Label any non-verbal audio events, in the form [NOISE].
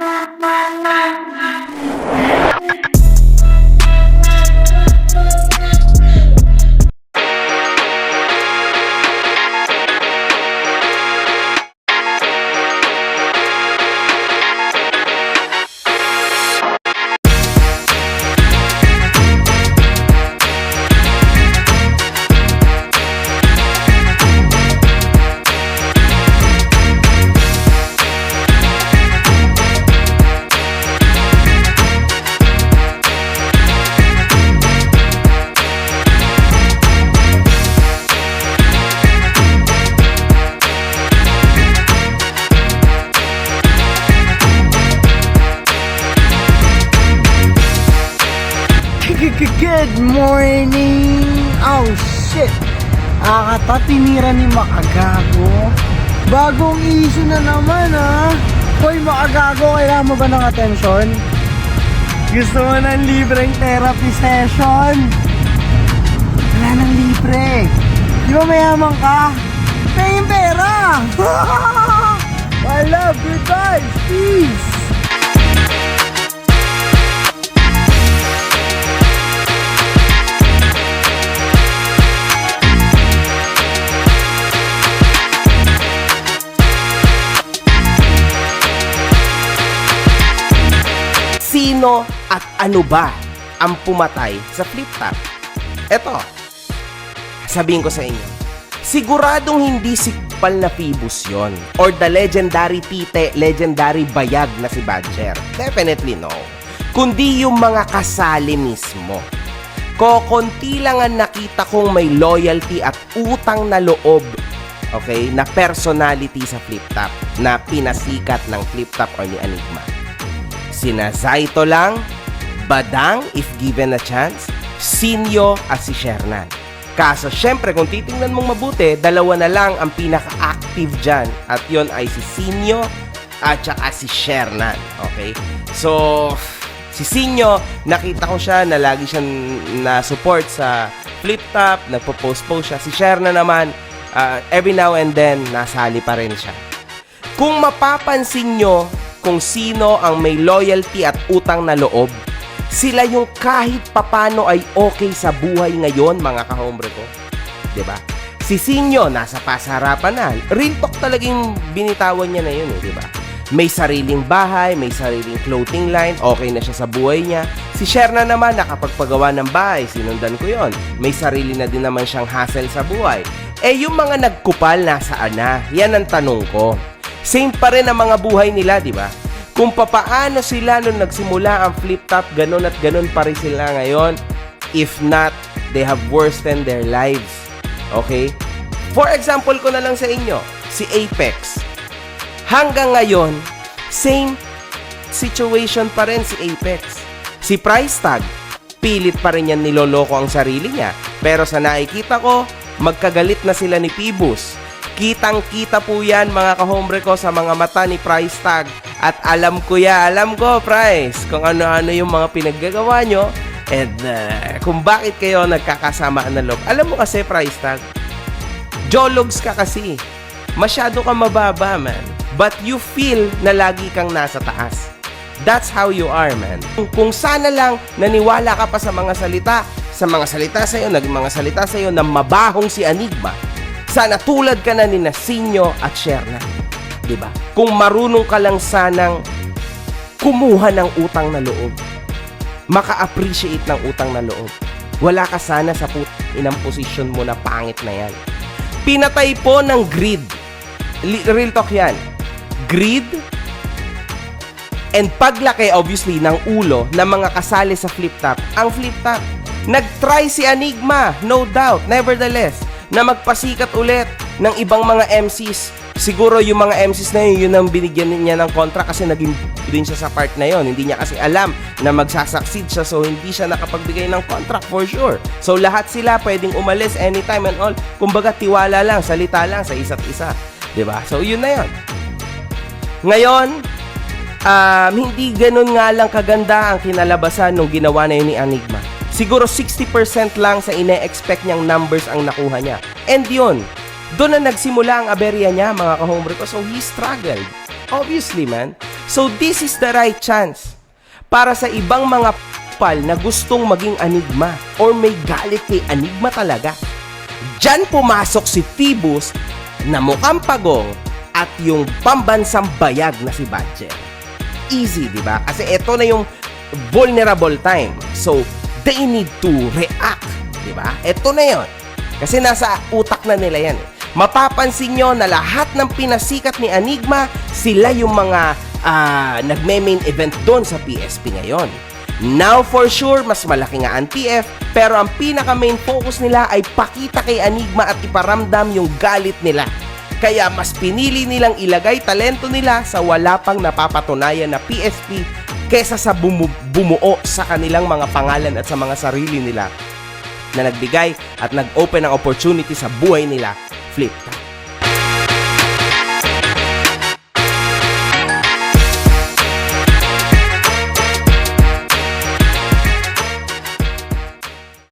la la la Good morning! Oh shit! Akata tinira ni Makagago. Bagong issue na naman ha. Hoy Makagago, kailangan mo ba ng atensyon? Gusto mo ng libreng therapy session? Wala nang libre. Di ba mayaman ka? Pay yung pera! [LAUGHS] I love good vibes! Peace! Sino at ano ba ang pumatay sa flip top? Eto, sabihin ko sa inyo, siguradong hindi si Pal na yon or the legendary Tite, legendary Bayag na si Badger. Definitely no. Kundi yung mga kasali mismo. Kokonti lang ang nakita kong may loyalty at utang na loob okay, na personality sa flip top na pinasikat ng flip top or ni Enigma. Sina Zaito lang, Badang if given a chance, Sinyo at si Shernan. Kaso syempre kung titingnan mong mabuti, dalawa na lang ang pinaka-active dyan at yon ay si Sinyo at saka si Shernan. Okay? So, si Sinyo, nakita ko siya na lagi siyang na-support sa flip top, nagpo-post-post siya. Si Shernan naman, ah, every now and then, nasali pa rin siya. Kung mapapansin nyo kung sino ang may loyalty at utang na loob, sila yung kahit papano ay okay sa buhay ngayon, mga kahombre ko. ba? Si Sinyo, nasa pasarapan na. Real talk talagang binitawan niya na yun, eh, ba? May sariling bahay, may sariling clothing line, okay na siya sa buhay niya. Si Sherna naman, nakapagpagawa ng bahay, sinundan ko yon. May sarili na din naman siyang hassle sa buhay. Eh, yung mga nagkupal, nasaan na? Yan ang tanong ko. Same pa rin ang mga buhay nila, di ba? Kung papaano sila nung nagsimula ang flip top, ganun at ganun pa rin sila ngayon. If not, they have worsened their lives. Okay? For example ko na lang sa inyo, si Apex. Hanggang ngayon, same situation pa rin si Apex. Si Price Tag, pilit pa rin yan niloloko ang sarili niya. Pero sa nakikita ko, magkagalit na sila ni Pibus. Kitang-kita po yan mga kahombre ko sa mga mata ni Price Tag. At alam ko ya, alam ko Price, kung ano-ano yung mga pinaggagawa nyo. And uh, kung bakit kayo nagkakasama ng loob. Alam mo kasi Price Tag, Jologs ka kasi. Masyado kang mababa, man. But you feel na lagi kang nasa taas. That's how you are, man. Kung- sana lang naniwala ka pa sa mga salita, sa mga salita sa'yo, naging mga salita sa'yo na mabahong si Enigma, sana tulad ka na ni Nasinyo at Sherna. Ba? Kung marunong ka lang sanang kumuha ng utang na loob, maka-appreciate ng utang na loob. Wala ka sana sa put inang posisyon mo na pangit na yan. Pinatay po ng greed. Real talk yan. Greed and paglaki obviously ng ulo ng mga kasali sa flip top. Ang flip top, nag-try si Enigma, no doubt, nevertheless, na magpasikat ulit ng ibang mga MCs. Siguro yung mga MCs na yun, yun ang binigyan niya ng kontra kasi naging din siya sa part na yon. Hindi niya kasi alam na magsasucceed siya so hindi siya nakapagbigay ng contract for sure. So lahat sila pwedeng umalis anytime and all. Kumbaga tiwala lang, salita lang sa isa't isa. ba? So yun na yon. Ngayon, um, hindi ganun nga lang kaganda ang kinalabasan nung ginawa na yun ni Enigma. Siguro 60% lang sa ine-expect niyang numbers ang nakuha niya. And yun, doon na nagsimula ang aberya niya mga kahombre ko. So he struggled. Obviously man. So this is the right chance para sa ibang mga pal na gustong maging anigma or may galit kay anigma talaga. Diyan pumasok si Phoebus na mukhang pagong at yung pambansang bayag na si Badger. Easy, di ba? Kasi ito na yung vulnerable time. So, they need to react, di ba? Ito na yon. Kasi nasa utak na nila yan. eh. Mapapansin nyo na lahat ng pinasikat ni Enigma, sila yung mga ah, nagme-main event doon sa PSP ngayon. Now for sure, mas malaki nga ang TF, pero ang pinaka main focus nila ay pakita kay Enigma at iparamdam yung galit nila. Kaya mas pinili nilang ilagay talento nila sa wala pang napapatunayan na PSP kesa sa bumu- bumuo sa kanilang mga pangalan at sa mga sarili nila na nagbigay at nag-open ng opportunity sa buhay nila, flip.